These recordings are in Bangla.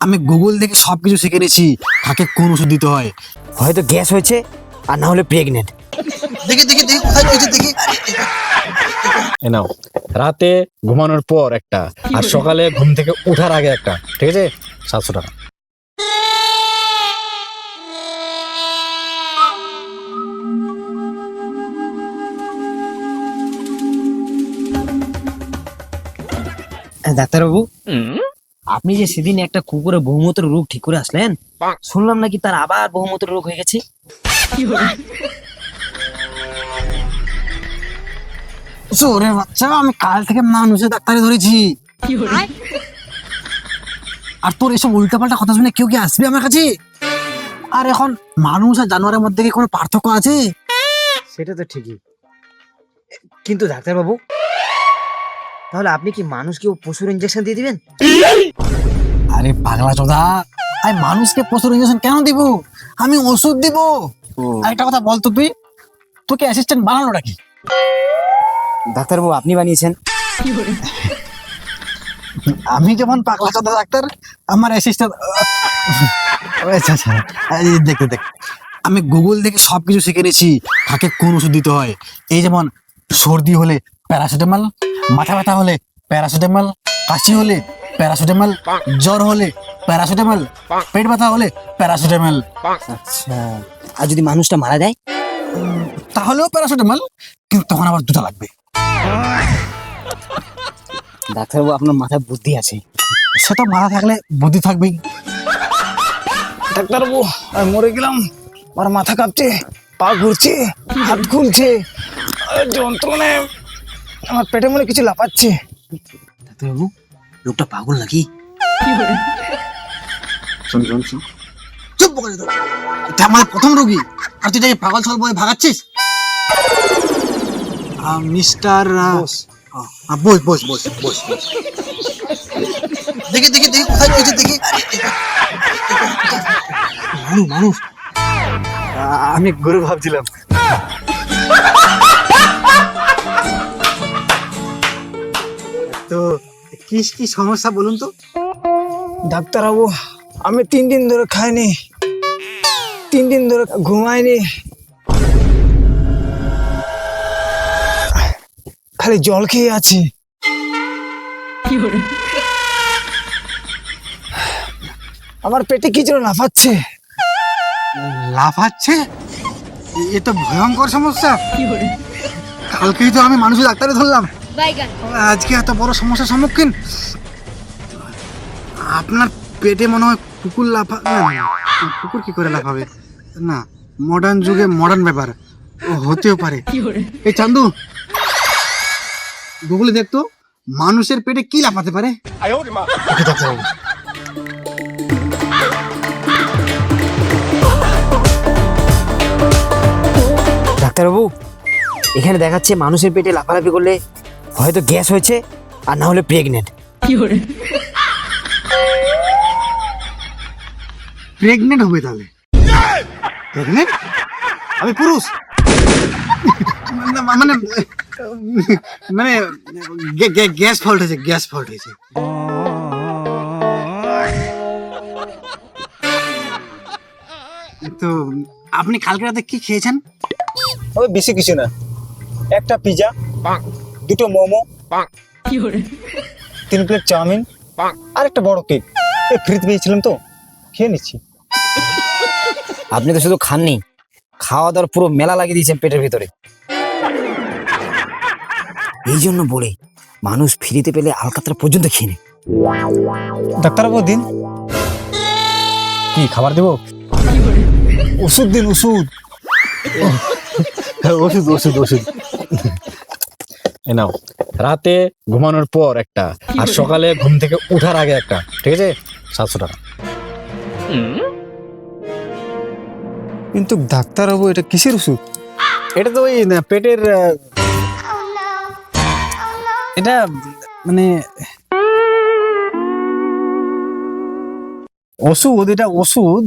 আমি গুগল দেখে সবকিছু শিখে নিয়েছি কাকে কোন ওষুধ দিতে হয়। হয়তো গ্যাস হয়েছে আর না হলে প্রেগনেন্ট দেখি দেখি দেখি কোথায় পেয়েছে দেখি। এ নাও রাতে ঘুমানোর পর একটা আর সকালে ঘুম থেকে ওঠার আগে একটা ঠিক আছে? সাতশো টাকা। ডাক্তারবাবু আপনি যে সেদিন একটা কুকুরের বহুমূত্র রোগ ঠিক করে আসলেন, শুনলাম নাকি তার আবার বহুমূত্র রোগ হয়ে গেছে? ওরে বাচ্চা, আমি কাল থেকে মানুষের ডাক্তারে ধরেছি। আর তোর এসব উল্টাপাল্টা কথা শুনে কেউ কি আসবে আমার কাছে? আর এখন মানুষ আর জানোয়ারের মধ্যে কি কোনো পার্থক্য আছে? সেটা তো ঠিকই। কিন্তু ডাক্তারবাবু তাহলে আপনি কি মানুষকে ও পশুর ইঞ্জেকশন দিয়ে দিবেন? আরে পাগলা চোদা আমি মানুষকে পশুর ইঞ্জেকশন কেন দিব? আমি ওষুধ দিব। আর একটা কথা বলতো তুই। তোকে অ্যাসিস্ট্যান্ট বানানো নাকি ডাক্তারবাবু আপনি বানিয়েছেন। আমি যেমন পাগলা চোদা ডাক্তার আমার অ্যাসিস্ট্যান্ট আচ্ছা আচ্ছা এই দেখ দেখ আমি গুগল দেখে সবকিছু শিখে নিয়েছি কাকে কোন ওষুধ দিতে হয়। এই যেমন সর্দি হলে প্যারাসিটামল মাথা ব্যথা হলে প্যারাসিটামল কাশি হলে প্যারাসিটামল জ্বর হলে প্যারাসিটামল পেট ব্যথা হলে প্যারাসিটামল। আচ্ছা আর যদি মানুষটা মারা যায়? তাহলেও প্যারাসিটামল কিন্তু তখন আবার দুটো লাগবে। ডাক্তারবাবু আপনার মাথায় বুদ্ধি আছে। সেটা মাথা থাকলে বুদ্ধি থাকবেই। ডাক্তারবাবু আমি মরে গেলাম। আমার মাথা কাঁপছে পা ঘুরছে হাত আর যন্ত্রণায় আমার পেটে মনে কিছু লাফাচ্ছে। ডাক্তারবাবু লোকটা পাগল নাকি? শোন শোন শোন। চুপ করে দাও এটা আমাদের প্রথম রোগী। আর তুই পাগল ছাগল বলে ভাগাচ্ছিস? Mister boss. বস বস বস বস দেখি দেখি দেখি কোথায় পেয়েছে দেখি। মানুষ মানুষ। আমি গরু ভাবছিলাম। কি কি সমস্যা বলুন তো? ডাক্তারবাবু, আমি তিন দিন ধরে খাইনি। তিন দিন ধরে ঘুমাইনি। খালি জল খেয়ে আছি। আমার পেটে কি যেন লাফাচ্ছে। লাফাচ্ছে? এ তো ভয়ঙ্কর সমস্যা। কালকেই তো আমি মানুষের ডাক্তারে ধরলাম। বাইগান আজকে এত বড় সমস্যার সম্মুখীন? আপনার পেটে মনে হয় কুকুর লাফা না, কুকুর কি করে লাফাবে? না মডার্ন যুগে মডার্ন ব্যাপার। ও হতেও পারে। এই চান্দু গুগলে দেখতো মানুষের পেটে কি লাফাতে পারে? ডাক্তারবাবু। ডাক্তারবাবু এখানে দেখাচ্ছে মানুষের পেটে লাফালাফি করলে হয়তো গ্যাস হয়েছে আর না হলে প্রেগনেন্ট প্রেগনেন্ট হবে তাহলে। প্রেগনেন্ট আমি পুরুষ। মানে মানে গ্যাস ফল্ট হয়েছে গ্যাস ফল্ট হয়েছে। তো আপনি কালকে রাতে কি খেয়েছেন? ওই বেশি কিছু না। একটা পিজা দুটো মোমো তিন প্লেট চাউমিন আর একটা বড় কেক এই ফ্রিতে পেয়েছিলাম তো খেয়ে নিচ্ছি। আপনি তো শুধু খাননি খাওয়া দাওয়ার পুরো মেলা লাগিয়ে দিয়েছেন পেটের ভিতরে। এই জন্য বলে মানুষ ফ্রিতে পেলে আলকাতরা পর্যন্ত খেয়ে নেয়। ডাক্তারবাবু দিন। কি খাবার দেবো? ওষুধ দিন ওষুধ। ওষুধ ওষুধ ওষুধ। নাও। রাতে ঘুমানোর পর একটা আর সকালে ঘুম থেকে উঠার আগে একটা ঠিক আছে? সাতশো টাকা। কিন্তু ডাক্তারবাবু এটা কিসের ওষুধ? এটা তো ওই না, পেটের এটা মানে ওষুধ এটা ওষুধ।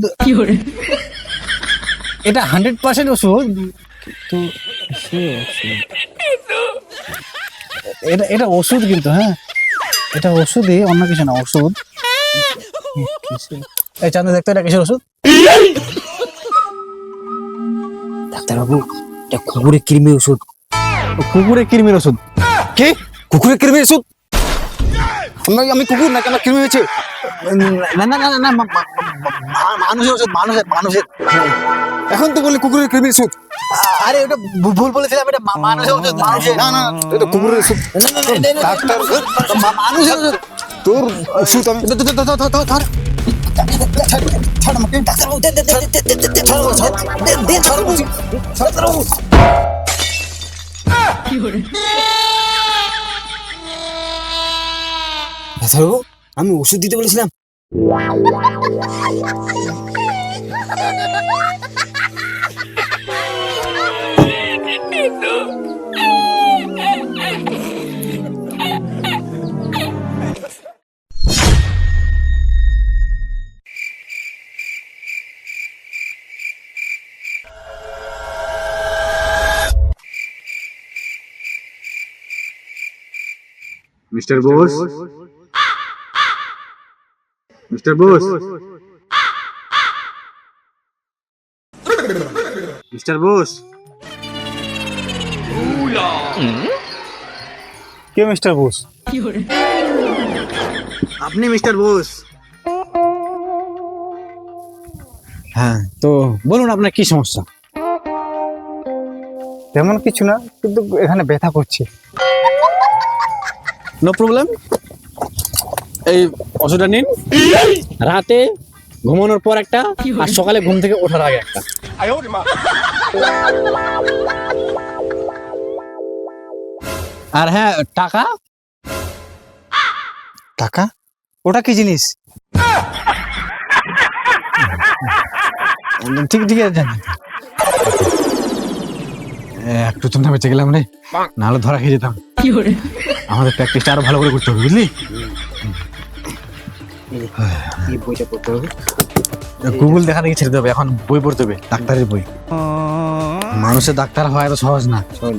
এটা হান্ড্রেড পার্সেন্ট ওষুধ। তো সে ওষুধ। এটা এটা ওষুধ কিন্তু হ্যাঁ? এটা ওষুধই অন্য কিছু না ওষুধ। এই চান্দা দেখতে এটা কিসের ওষুধ? ডাক্তারবাবু এটা কুকুরের কৃমি ওষুধ। কুকুরের কৃমির ওষুধ? কি? কুকুরের কৃমির ওষুধ? আমি আমি কুকুর না কেন কৃমি হয়েছে? না না না না, মানুষের ওষুধ মানুষের মানুষের এখন তো বললি কুকুরের কৃমির ওষুধ আরে ওটা ভুল বলেছিলাম এটা মানুষের ওষুধ মানুষের না না এটা কুকুরের ওষুধ ডাক্তার মানুষের ওষুধ তোর ওষুধ আমি। ছাড়, দে, ডাক্তারবাবু আমি ওষুধ দিতে বলেছিলাম। Mister Bose mister Bose. Mister Bose. কে মিস্টার বোস? আপনি মিস্টার বোস। হ্যাঁ তো বলুন আপনার কি সমস্যা? তেমন কিছু না কিন্তু এখানে ব্যথা করছে। নো প্রবলেম এই ওষুধটা নিন। রাতে ঘুমানোর পর একটা আর সকালে ঘুম থেকে ওঠার আগে একটা। আর হ্যাঁ টাকা? টাকা? ওটা কি জিনিস? ঠিক ঠিক আছে জানি একটু চিন্তা বেঁচে গেলাম রে। নাহলে ধরা খেয়ে যেতাম। আমাদের প্র্যাকটিসটা আরও ভালো করে করতে হবে বুঝলি? এই বইটা পড়তে হবে? গুগল দেখা দেখে ছেড়ে দেবে এখন বই পড়তে হবে ডাক্তারের বই। মানুষের ডাক্তার হওয়া এত সহজ না। সব